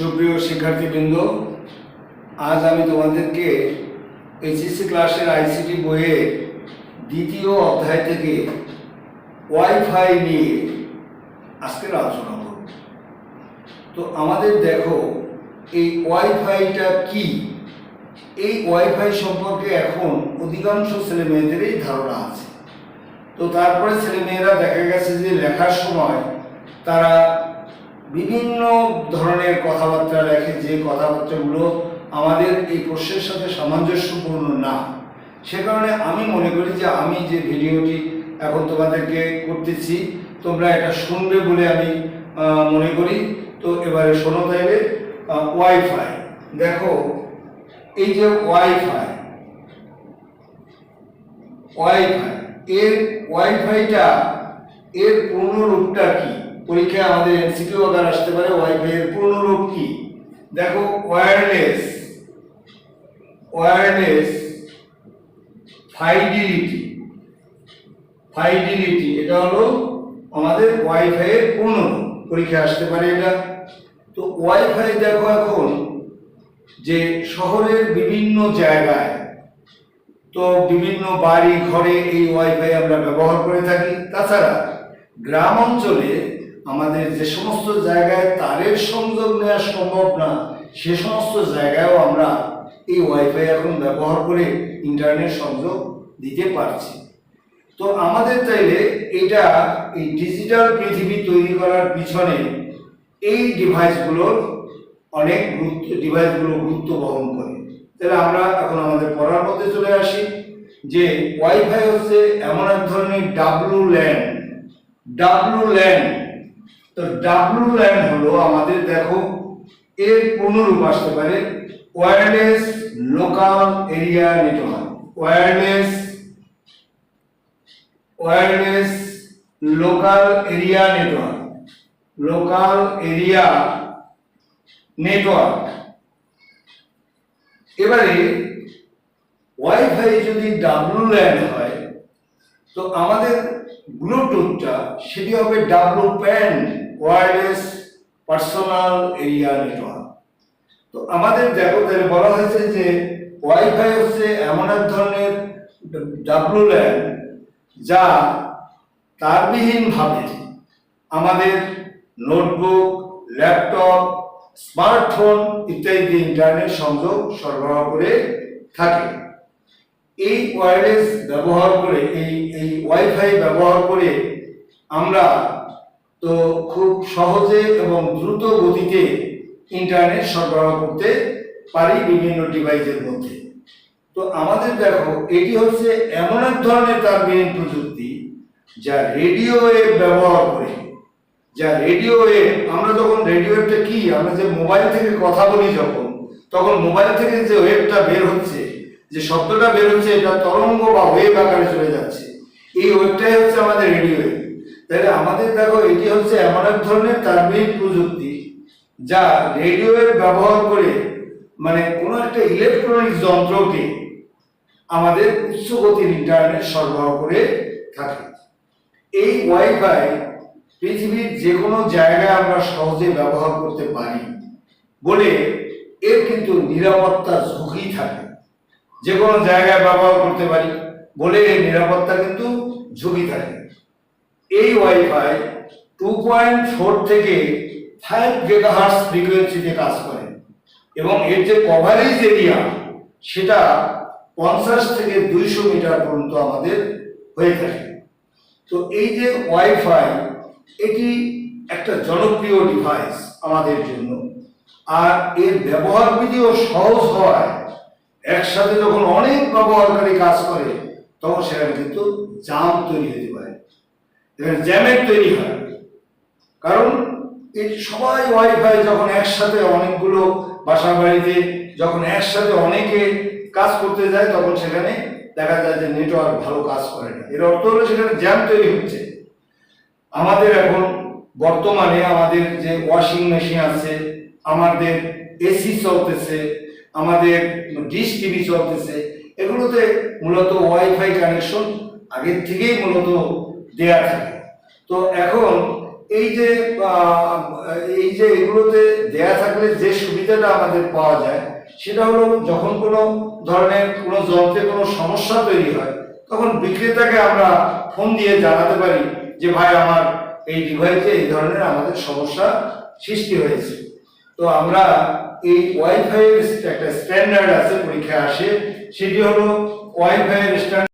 সুপ্রিয় শিক্ষার্থীবৃন্দ, আজ আমি তোমাদেরকে এইচএসসি ক্লাসের আইসিটি বইয়ের দ্বিতীয় অধ্যায় থেকে ওয়াইফাই নিয়ে আজকের আলোচনা করব। তো আমাদের দেখো, এই ওয়াইফাইটা কি? এই ওয়াইফাই সম্পর্কে এখন অধিকাংশ ছেলে মেয়েদেরই ধারণা আছে। তো তারপরে ছেলে মেয়েরা দেখা গেছে যে লেখার সময় তারা বিভিন্ন ধরনের কথাবার্তা লেখে, যে কথাবার্তাগুলো আমাদের এই প্রশ্নের সাথে সামঞ্জস্যপূর্ণ না। সে কারণে আমি মনে করি যে আমি যে ভিডিওটি এখন তোমাদেরকে করতেছি, তোমরা এটা শুনবে বলে আমি মনে করি। তো এবারে শোনো তাইলে ওয়াইফাই। দেখো, এই যে ওয়াইফাই ওয়াইফাই, এর ওয়াইফাইটা, এর পূর্ণরূপটা কি? পরীক্ষায় আমাদের এমসিকিউ আকার আসতে পারে ওয়াইফাই এর পূর্ণরূপ কি? দেখো ওয়্যারলেস ওয়্যারলেস ফাইডিলিটি ফাইডিলিটি এটা হলো আমাদের ওয়াইফাই এর পূর্ণরূপ পরীক্ষায় আসতে পারে এটা। তো ওয়াইফাই দেখো এখন যে শহরের বিভিন্ন জায়গায়, তো বিভিন্ন বাড়ি, ঘরে এই ওয়াইফাই আমরা ব্যবহার করে থাকি। তাছাড়া গ্রাম অঞ্চলে আমাদের যে সমস্ত জায়গায় তারের সংযোগ নেওয়া সম্ভব না, সে সমস্ত জায়গায়ও আমরা এই ওয়াইফাই এখন ব্যবহার করে ইন্টারনেট সংযোগ দিতে পারছি। তো আমাদের চাইলে এটা এই ডিজিটাল পৃথিবী তৈরি করার পিছনে এই ডিভাইসগুলোর অনেক গুরুত্ব ডিভাইসগুলো গুরুত্ব বহন করে। তাহলে আমরা এখন আমাদের পড়ার মধ্যে চলে আসি যে ওয়াইফাই হচ্ছে এমন এক ধরনের ডাব্লু ল্যান্ড ডাব্লু ল্যান্ড তো ডাব্লু ল্যান্ড হলো আমাদের, দেখো, এর পূর্ণরূপ আসতে পারে wireless local area network wireless wireless local area network local area network এবারে ওয়াইফাই যদি ডাব্লু ল্যান্ড হয়, তো আমাদের ব্লুটুথটা সেটি হবে W PAN wireless personal area network তো আমাদের তাহলে বলা হয়েছে যে ওয়াইফাই হচ্ছে এমন এক ধরনের ডাব্লু ল্যান্ড যা তারবিহীনভাবে আমাদের নোটবুক ল্যাপটপ স্মার্টফোন ইত্যাদি ইন্টারনেট সংযোগ সরবরাহ করে থাকে। এই ওয়্যারলেস ব্যবহার করে, এই এই ওয়াইফাই ব্যবহার করে আমরা তো খুব সহজে এবং দ্রুত গতিতে ইন্টারনেট সরবরাহ করতে পারি বিভিন্ন ডিভাইসের মধ্যে। তো আমাদের দেখো, এটি হচ্ছে এমন এক ধরনের তারবিহীন প্রযুক্তি যা রেডিও ব্যবহার করে। যা রেডিও আমরা যখন রেডিও ওয়েভটা কি, আমরা যে মোবাইল থেকে কথা বলি যখন, তখন মোবাইল থেকে যে ওয়েভটা বের হচ্ছে, যে শব্দটা বের হচ্ছে, এটা তরঙ্গ বা ওয়েভ আকারে চলে যাচ্ছে। এই ওয়েভটাই হচ্ছে আমাদের রেডিও ওয়েভ তাহলে আমাদের দেখো, এটি হচ্ছে এমন এক ধরনের তারবিহীন প্রযুক্তি যা রেডিও ওয়েভ ব্যবহার করে মানে কোনো একটা ইলেকট্রনিক যন্ত্রকে আমাদের উচ্চ গতির ইন্টারনেট সরবরাহ করে থাকে। এই ওয়াইফাই পৃথিবীর যে কোনো জায়গায় আমরা সহজে ব্যবহার করতে পারি বলে এর কিন্তু নিরাপত্তা ঝুঁকি থাকে। যে কোনো জায়গায় ব্যবহার করতে পারি বলে এর নিরাপত্তা কিন্তু ঝুঁকি থাকে। এই ওয়াইফাই টু পয়েন্ট ফোর থেকে ফাইভ গেগাহার্স ফ্রিকোয়েন্সিতে কাজ করে। এবং এর যে কভারেজ এরিয়া সেটা পঞ্চাশ থেকে দুইশো মিটার পর্যন্ত আমাদের হয়ে থাকে। তো এই যে ওয়াইফাই এটি একটা জনপ্রিয় ডিভাইস আমাদের জন্য। আর এর ব্যবহার বিধিও সহজ হওয়ায় একসাথে যখন অনেক ব্যবহারকারী কাজ করে, তখন সেখানে কিন্তু জাম তৈরি হতে পারে। জ্যামের তৈরি হয়। কারণ এই সবাই ওয়াইফাই যখন একসাথে অনেকগুলো বাসা বাড়িতে যখন একসাথে অনেকে কাজ করতে যায়, তখন সেখানে দেখা যায় যে নেটওয়ার্ক ভালো কাজ করে না। এর অর্থ হলো সেখানে জ্যাম তৈরি হচ্ছে। আমাদের এখন বর্তমানে আমাদের যে ওয়াশিং মেশিন আছে, আমাদের এসি চলতেছে, আমাদের ডিশ টিভি চলতেছে, এগুলোতে মূলত ওয়াইফাই কানেকশন আগের থেকেই মূলত দেয়া থাকে তো এখন এই যে এই যে এগুলোতে দেয়া থাকলে যে সুবিধাটা আমাদের পাওয়া যায়, সেটা হলো যখন কোনো ধরনের কোনো যন্ত্রে কোনো সমস্যা তৈরি হয়, তখন বিক্রেতাকে আমরা ফোন দিয়ে জানাতে পারি যে, ভাই, আমার এই ডিভাইসে এই ধরনের আমাদের সমস্যা সৃষ্টি হয়েছে। তো আমরা এই ওয়াইফাই একটা স্ট্যান্ডার্ড আছে, পরীক্ষায় আসে, সেটি হলো ওয়াইফাই স্ট্যান্ডার্ড